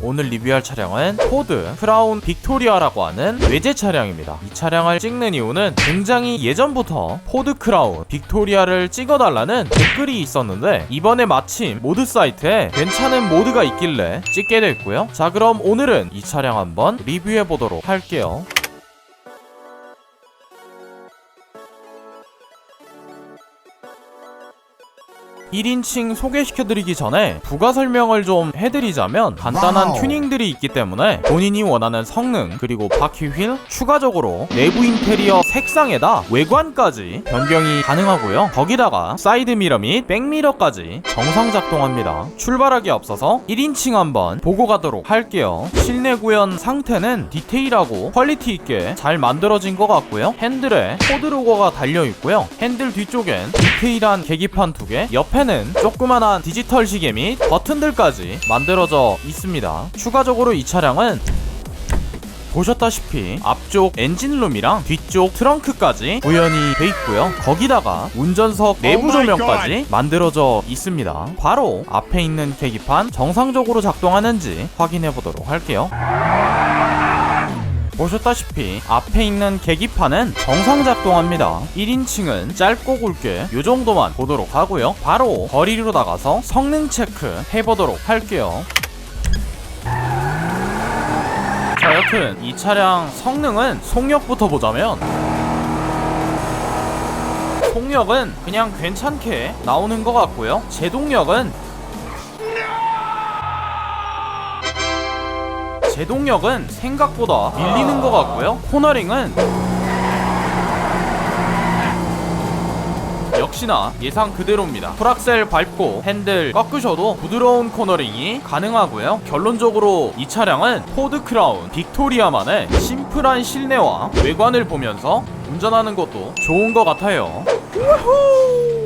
오늘 리뷰할 차량은 포드 크라운 빅토리아라고 하는 외제 차량입니다. 이 차량을 찍는 이유는 굉장히 예전부터 포드 크라운 빅토리아를 찍어달라는 댓글이 있었는데 이번에 마침 모드 사이트에 괜찮은 모드가 있길래 찍게 됐고요. 자 그럼 오늘은 이 차량 한번 리뷰해 보도록 할게요. 1인칭 소개시켜드리기 전에 부가 설명을 좀 해드리자면 간단한 와우. 튜닝들이 있기 때문에 본인이 원하는 성능 그리고 바퀴 휠 추가적으로 내부 인테리어 색상에다 외관까지 변경이 가능하고요. 거기다가 사이드 미러 및 백미러까지 정상 작동합니다. 출발하기 앞서서 1인칭 한번 보고 가도록 할게요. 실내 구현 상태는 디테일하고 퀄리티 있게 잘 만들어진 것 같고요. 핸들에 코드 로고가 달려 있고요. 핸들 뒤쪽엔 디테일한 계기판 두 개 옆에는 조그만한 디지털 시계 및 버튼들까지 만들어져 있습니다 추가적으로 이 차량은 보셨다시피 앞쪽 엔진룸이랑 뒤쪽 트렁크까지 구현이 돼 있고요. 거기다가 운전석 내부 Oh my 조명까지 만들어져 있습니다. 바로 앞에 있는 계기판 정상적으로 작동하는지 확인해 보도록 할게요. 보셨다시피 앞에 있는 계기판은 정상 작동합니다. 1인칭은 짧고 굵게 이 정도만 보도록 하고요. 바로 거리로 나가서 성능 체크 해보도록 할게요. 자 여튼 이 차량 성능은 속력부터 보자면 속력은 그냥 괜찮게 나오는 것 같고요 제동력은 제동력은 생각보다 밀리는 것 같고요 코너링은 역시나 예상 그대로입니다. 풀악셀 밟고 핸들 꺾으셔도 부드러운 코너링이 가능하고요. 결론적으로 이 차량은 포드 크라운 빅토리아만의 심플한 실내와 외관을 보면서 운전하는 것도 좋은 것 같아요. 우후!